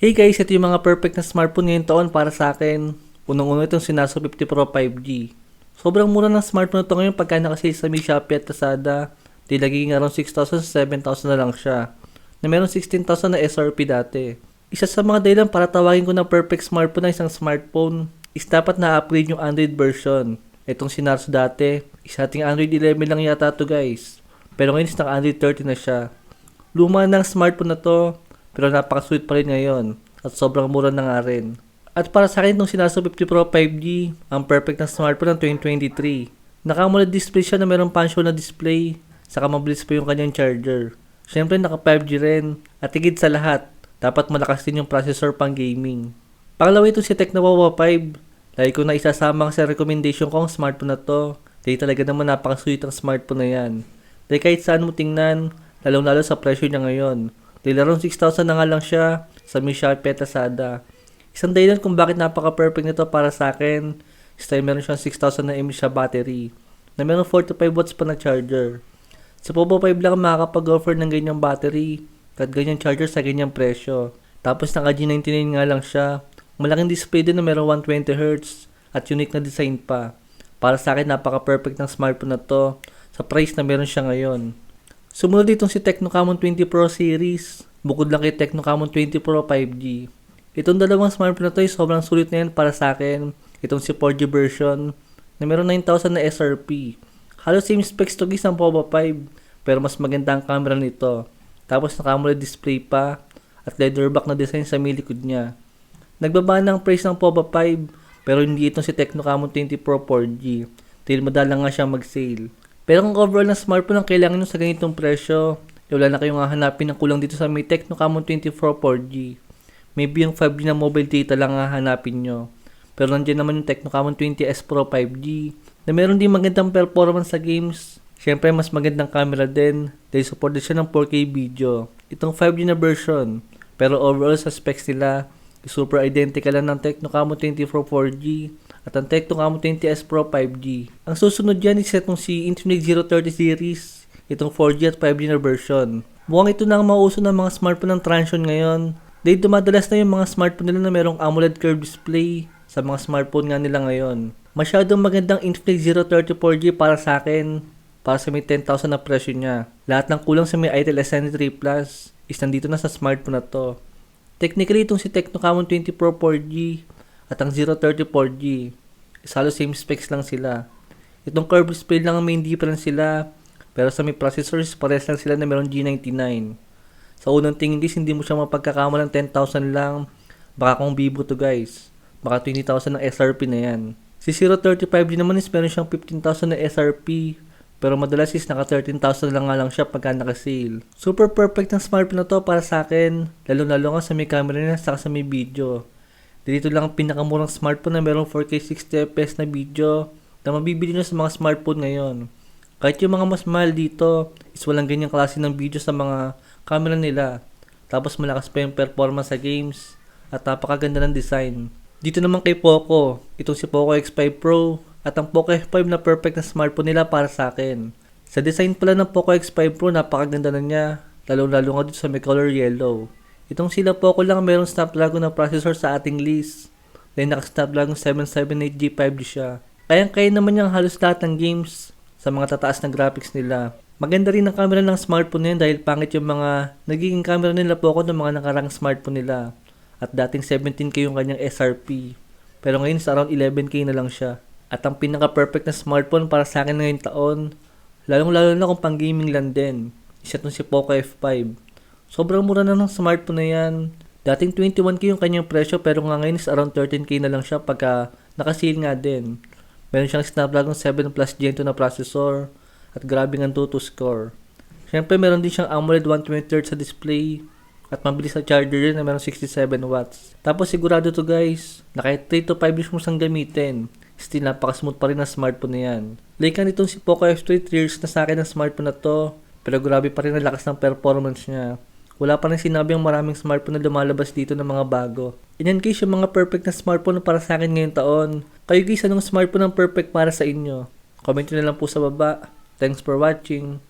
Hey guys, ito yung mga perfect na smartphone ngayong taon para sa akin. Unang-uno itong Sinaso 50 Pro 5G. Sobrang mura ng smartphone na ito ngayon pagka nakasale sa Mi Shopee at Lazada. Di nagiging around 6,000 7,000 na lang siya. Na meron 16,000 na SRP dati. Isa sa mga dahilan para tawagin ko na perfect smartphone na isang smartphone is dapat na-upgrade yung Android version. Itong Sinarso dati, isa ating Android 11 lang yata to guys. Pero ngayon is naka Android 30 na siya. Luma ng smartphone na to, pero napaka-sweet pa rin ngayon. At sobrang mura na nga rin. At para sa akin itong Sinaso 50 Pro 5G, ang perfect na smartphone ng 2023. Naka-AMOLED display siya na mayroong punch na display, saka mabilis pa yung kanyang charger. Siyempre naka 5G rin, at higit sa lahat, dapat malakas din yung processor pang gaming. Pangalawa ito si Tecno Wawa 5. Lagi ko na isasama sa recommendation ko ang smartphone na to. Dahil talaga naman napaka-sweet ang smartphone na yan. Dahil kahit saan mo tingnan, lalong-lalo sa presyo niya ngayon. Dahil around 6,000 na nga lang siya sa Mi Shopee at Lazada. Isang dahilan kung bakit napaka-perfect nito para sa akin is dahil meron siyang 6,000 na mAh siya battery na meron 45 watts pa na charger. Sa Povo 5 lang makakapag-offer ng ganyang battery at ganyang charger sa ganyang presyo. Tapos naka G99 nga lang siya. Malaking display din na meron 120Hz at unique na design pa. Para sa akin napaka-perfect ng smartphone na to sa price na meron siya ngayon. Sumunod ditong si Tecno Camon 20 Pro series. Bukod lang kay Tecno Camon 20 Pro 5G. Itong dalawang smartphone na to ay sobrang sulit na yan para sa akin. Itong si 4G version na meron 9,000 na SRP. Halos same specs to guys ng Povo 5 pero mas maganda ang camera nito. Tapos naka-AMOLED display pa at leather back na design sa may likod niya. Nagbaba ng price ng Povo 5 pero hindi itong si Tecno Camon 20 Pro 4G. Dahil madalang nga siya mag-sale. Pero kung overall na smartphone ang kailangan nyo sa ganitong presyo, eh, wala na kayong hahanapin ng kulang dito sa may Tecno Camon 20 Pro 4G. Maybe yung 5G na mobile data lang ang hahanapin nyo. Pero nandiyan naman yung Tecno Camon 20S Pro 5G na meron din magandang performance sa games. Siyempre, mas magandang camera din dahil supported siya ng 4K video. Itong 5G na version. Pero overall sa specs nila, super identical lang ng Tecno Camon 20 Pro 4G at ang Tecno Camon 20S Pro 5G. Ang susunod dyan is itong si Infinix 030 series, itong 4G at 5G na version. Mukhang ito na ang mauso ng mga smartphone ng Transsion ngayon. Dahil dumadalas na yung mga smartphone nila na merong AMOLED curved display sa mga smartphone nga nila ngayon. Masyadong magandang Infinix 030 4G para sa akin para sa may 10,000 na presyo niya. Lahat ng kulang sa may Itel SN3 Plus is nandito na sa smartphone na to. Technically, itong si Tecno Camon 20 Pro 4G at ang 030 4G is halos same specs lang sila. Itong curved display lang ang main difference sila pero sa may processors pares lang sila na meron G99. Sa unang tingin guys, hindi mo siya mapagkakamalang 10,000 lang. Baka kung Vivo to guys. Baka 20,000 ng SRP na yan. Si 035G naman is meron siyang 15,000 na SRP pero madalas is naka 13,000 lang nga lang siya pagka naka-sale. Super perfect ng smartphone na to para sa akin, lalo-lalo nga sa may camera niya sa may video. Dito lang ang pinakamurang smartphone na merong 4K 60fps na video na mabibili nyo sa mga smartphone ngayon. Kahit yung mga mas mahal dito, is walang ganyang klase ng video sa mga camera nila. Tapos malakas pa yung performance sa games at napakaganda ng design. Dito naman kay Poco, itong si Poco X5 Pro at ang Poco F5 na perfect na smartphone nila para sa akin. Sa design pala ng Poco X5 Pro, napakaganda na niya, lalo-lalo nga dito sa may color yellow. Itong sila Poco lang mayroong Snapdragon na processor sa ating list. Dahil naka-Snapdragon 778 G5G siya. Kayang-kaya naman niyang halos lahat ng games sa mga tataas na graphics nila. Maganda rin ang camera ng smartphone nila dahil pangit yung mga nagiging camera nila Poco ng mga nakarang smartphone nila. At dating 17k yung kanyang SRP. Pero ngayon is around 11k na lang siya. At ang pinaka-perfect na smartphone para sa akin ngayong taon, lalong-lalo na kung pang gaming lang din, isa itong si Poco F5. Sobrang mura na ng smartphone na yan. Dating 21k yung kanyang presyo pero nga ngayon is around 13k na lang siya pagka nakasale nga din. Meron siyang Snapdragon 7 Plus Gen 2 na processor at grabe ng Antutu score. Siyempre meron din siyang AMOLED 120Hz sa display at mabilis na charger rin na meron 67 watts. Tapos sigurado to guys, na kahit 3 to 5 years mo siyang gamitin, still napaka-smooth pa rin ang smartphone na yan. Like nitong si Poco F3 3 years na sa akin ang smartphone na to, pero grabe pa rin ang lakas ng performance niya. Wala pa rin sinabi ang maraming smartphone na lumalabas dito ng mga bago. Inyan guys yung mga perfect na smartphone para sa akin ngayong taon. Kayo guys, anong smartphone ang perfect para sa inyo? Comment nyo na lang po sa baba. Thanks for watching.